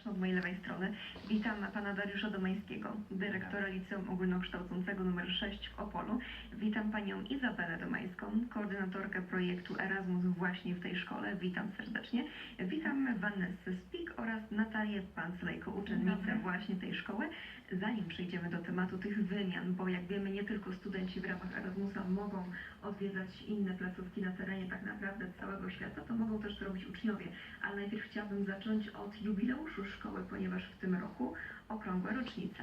zacznę od mojej lewej strony. Witam pana Dariusza Domańskiego, dyrektora Liceum Ogólnokształcącego nr 6 w Opolu. Witam panią Izabelę Domańską, koordynatorkę projektu Erasmus właśnie w tej szkole. Witam serdecznie. Witam Vanessę Spik oraz Natalię Panslejko, uczennicę właśnie tej szkoły. Zanim przejdziemy do tematu tych wymian, bo jak wiemy, nie tylko studenci w ramach Erasmusa mogą odwiedzać inne placówki na terenie tak naprawdę całego świata, to mogą też to robić uczniowie. Ale najpierw chciałabym zacząć od jubileuszu szkoły, ponieważ w tym roku okrągła rocznica.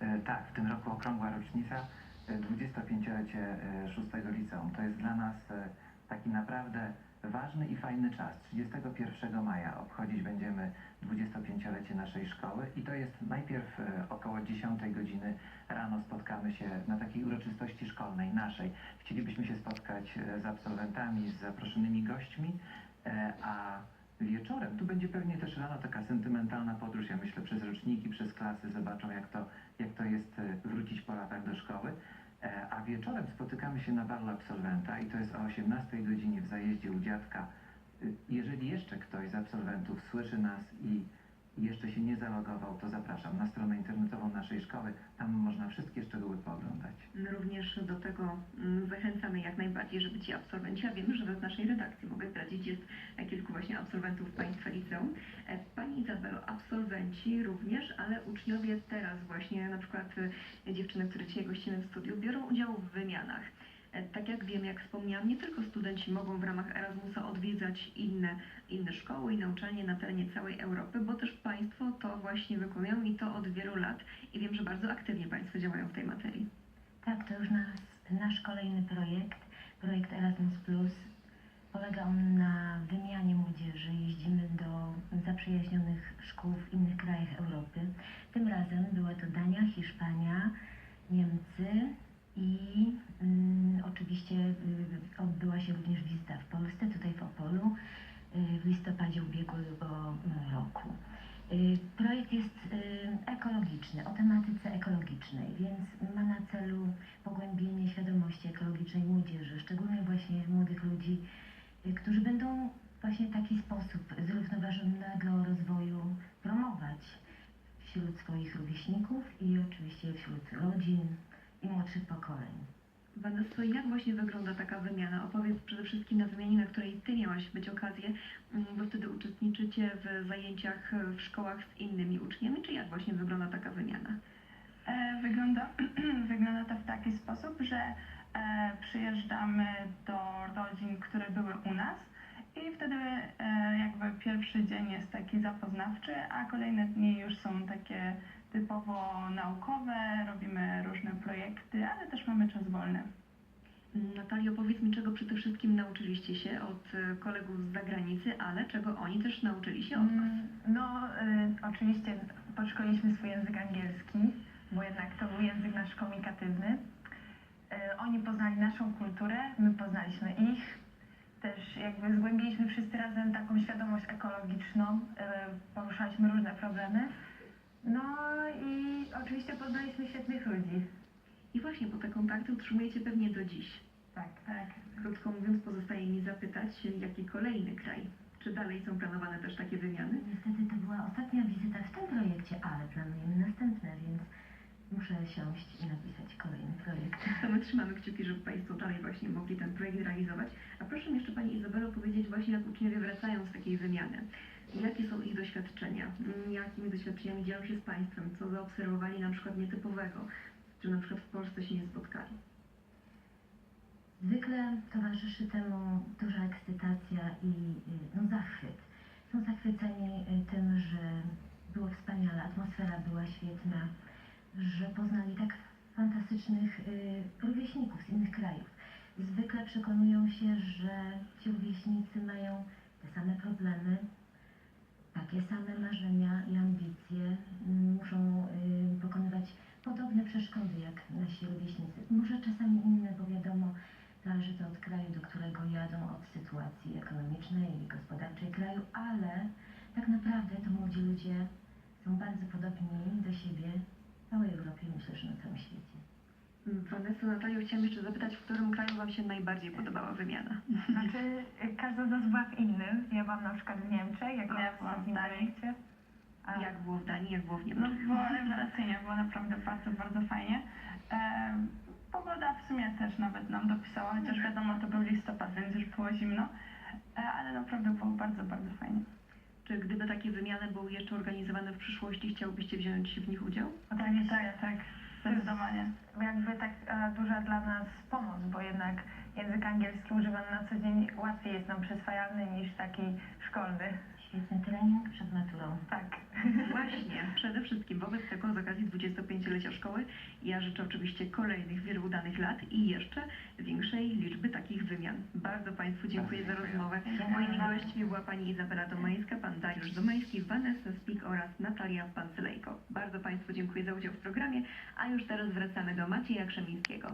E, Tak, w tym roku okrągła rocznica, e, 25-lecie e, szóstego liceum. To jest dla nas e, taki naprawdę ważny i fajny czas. 31 maja obchodzić będziemy 25-lecie naszej szkoły i to jest najpierw e, około 10 godziny rano spotkamy się na takiej uroczystości szkolnej naszej. Chcielibyśmy się spotkać e, z absolwentami, z zaproszonymi gośćmi, e, a wieczorem tu będzie pewnie też rano taka sentymentalna podróż, ja myślę, przez roczniki, przez klasy, zobaczą jak to, jak to jest e, wrócić po latach do szkoły. E, A wieczorem spotykamy się na balu absolwenta i to jest o 18 godzinie w zajeździe u dziadka. Y, Jeżeli jeszcze ktoś z absolwentów słyszy nas i jeszcze się nie zalogował, to zapraszam na stronę internetową naszej szkoły. Tam można wszystkie szczegóły pooglądać. Również do tego mm, zachęcamy jak najbardziej, żeby ci absolwenci, a wiemy, że w naszej redakcji, mogę zdradzić, jest kilku właśnie absolwentów Państwa liceum. E, Pani Izabelo, absolwenci również, ale uczniowie teraz właśnie, na przykład e, dziewczyny, które dzisiaj gościmy w studiu, biorą udział w wymianach. E, Tak jak wiem, jak wspomniałam, nie tylko studenci mogą w ramach Erasmusa odwiedzać inne, inne szkoły i nauczanie na terenie całej Europy, bo też Państwo to właśnie wykonują i to od wielu lat i wiem, że bardzo aktywnie Państwo działają w tej materii. Tak, to już nas, nasz kolejny projekt, projekt Erasmus Plus. Polega on na wymianie młodzieży. Jeździmy do zaprzyjaźnionych szkół w innych krajach Europy. Tym razem była to Dania, Hiszpania, Niemcy i mm, oczywiście y, odbyła się również wizyta w Polsce, tutaj w Opolu y, w listopadzie ubiegłego roku. Y, Projekt jest y, ekologiczny, o tematyce ekologicznej, więc ma na celu pogłębienie świadomości ekologicznej młodzieży, szczególnie właśnie młodych ludzi, y, którzy będą właśnie w taki sposób zrównoważonego rozwoju promować wśród swoich rówieśników i oczywiście wśród rodzin i młodszych pokoleń. Vanessa, jak właśnie wygląda taka wymiana? Opowiedz przede wszystkim na wymianie, na której Ty miałaś być okazję, mm, bo wtedy uczestniczycie w zajęciach w szkołach z innymi uczniami, czy jak właśnie wygląda taka wymiana? E, Wygląda, wygląda to w taki sposób, że przyjeżdżamy do rodzin, które były u nas i wtedy e, jakby pierwszy dzień jest taki zapoznawczy, a kolejne dni już są takie typowo naukowe, robimy różne projekty, ale też mamy czas wolny. Natalio, powiedz mi, czego przede wszystkim nauczyliście się od e, kolegów z zagranicy, ale czego oni też nauczyli się od Was? Mm, No, y, oczywiście podszkoliliśmy swój język angielski, bo jednak to był język nasz komunikatywny. Y, oni poznali naszą kulturę, my poznaliśmy ich. Też jakby zgłębiliśmy wszyscy razem taką świadomość ekologiczną, y, poruszaliśmy różne problemy. No i oczywiście poznaliśmy świetnych ludzi. I właśnie, bo te kontakty utrzymujecie pewnie do dziś. Tak, tak. Krótko mówiąc, pozostaje mi zapytać, jaki kolejny kraj? Czy dalej są planowane też takie wymiany? Niestety to była ostatnia wizyta w tym projekcie, ale planujemy następne, więc muszę siąść i napisać kolejny projekt. My trzymamy kciuki, żeby Państwo dalej właśnie mogli ten projekt realizować. A proszę jeszcze Pani Izabelo powiedzieć właśnie, jak uczniowie wracają z takiej wymiany. Jakie są ich doświadczenia? Mm, Jakimi doświadczeniami dzielą się z Państwem? Co zaobserwowali na przykład nietypowego? Czy na przykład w Polsce się nie spotkali? Zwykle towarzyszy temu duża ekscytacja i y, no, zachwyt. Są zachwyceni y, tym, że było wspaniale, atmosfera była świetna, że poznali tak fantastycznych y, rówieśników z innych krajów. Zwykle przekonują się, że ci rówieśnicy mają te same problemy, takie same marzenia i ambicje, mm, muszą y, pokonywać podobne przeszkody jak nasi rówieśnicy. Może czasami inne, bo wiadomo, Zależy to od kraju, do którego jadą, od sytuacji ekonomicznej i gospodarczej kraju, ale tak naprawdę to młodzi ludzie są bardzo podobni do siebie w całej Europie, myślę, że na całym świecie. Mm, Vanessa, Natalio, chciałam jeszcze zapytać, w którym kraju Wam się najbardziej podobała wymiana? Znaczy, y, każda z nas była w innym. Ja byłam na przykład w Niemczech, jako Ja byłam w Danii. projekcie. Jak było w Danii, jak było w No Niemczech? było rewelacyjnie, było naprawdę bardzo, bardzo fajnie. E, pogoda w sumie też nawet nam dopisała, chociaż wiadomo to był listopad, więc już było zimno, e, ale naprawdę było bardzo, bardzo fajnie. Czy gdyby takie wymiany były jeszcze organizowane w przyszłości, chciałbyście wziąć w nich udział? Oczywiście, tak, tak, zdecydowanie. Jakby tak e, duża dla nas pomoc, bo jednak język angielski używany na co dzień łatwiej jest nam przyswajalny niż taki szkolny. Świetny trening przed maturą. Tak. Właśnie, przede wszystkim wobec tego z okazji 25-lecia szkoły ja życzę oczywiście kolejnych wielu udanych lat i jeszcze większej liczby takich wymian. Bardzo Państwu dziękuję za rozmowę. Moimi gośćmi była Pani Izabela Domańska, Pan Dariusz Domański, Vanessa Spik oraz Natalia Pancelejko. Bardzo Państwu dziękuję za udział w programie, a już teraz wracamy do Macieja Krzemińskiego.